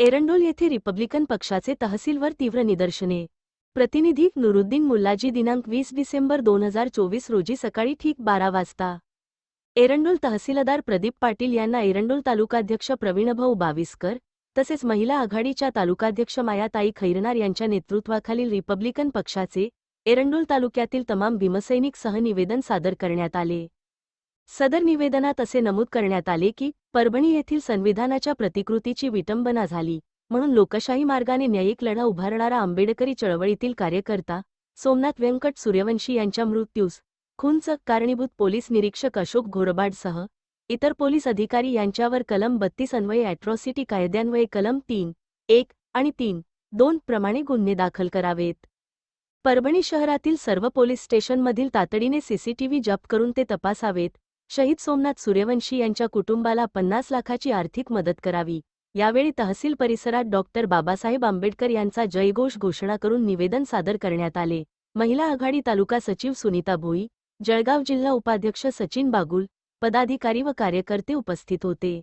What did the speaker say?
एरंडोल येथे रिपब्लिकन पक्षाचे तहसीलवर तीव्र निदर्शने. प्रतिनिधी नुरुद्दीन मुल्लाजी दिनांक वीस डिसेंबर दोन हजार चोवीस रोजी सकाळी ठीक बारा वाजता. एरंडोल तहसीलदार प्रदीप पाटील यांना एरंडोल तालुकाध्यक्ष प्रवीणभाऊ बाविस्कर तसेच महिला आघाडीच्या तालुकाध्यक्ष मायाताई खैरनार यांच्या नेतृत्वाखालील रिपब्लिकन पक्षाचे एरंडोल तालुक्यातील तमाम भीमसैनिक सह निवेदन सादर करण्यात आले. सदर निवेदनात असे नमूद करण्यात आले की परभणी येथील संविधानाच्या प्रतिकृतीची विटंबना झाली म्हणून लोकशाही मार्गाने न्यायिक लढा उभारणारा आंबेडकरी चळवळीतील कार्यकर्ता सोमनाथ व्यंकट सूर्यवंशी यांच्या मृत्यूस खूनच कारणीभूत पोलीस निरीक्षक अशोक घोरबाडसह इतर पोलीस अधिकारी यांच्यावर कलम बत्तीस अन्वये अॅट्रॉसिटी कायद्यान्वये कलम तीन एक आणि तीन दोन प्रमाणे गुन्हे दाखल करावेत. परभणी शहरातील सर्व पोलीस स्टेशनमधील तातडीने सीसीटीव्ही जप्त करून ते तपासावेत शहीद सोमनाथ सूर्यवंशी यांच्या कुटुंबाला पन्नास लाखाची आर्थिक मदत करावी. यावेळी तहसील परिसरात डॉक्टर बाबासाहेब आंबेडकर यांचा जयघोष घोषणा करून निवेदन सादर करण्यात आले. महिला आघाडी तालुका सचिव सुनीता भोई जळगाव जिल्हा उपाध्यक्ष सचिन बागुल पदाधिकारी व कार्यकर्ते उपस्थित होते.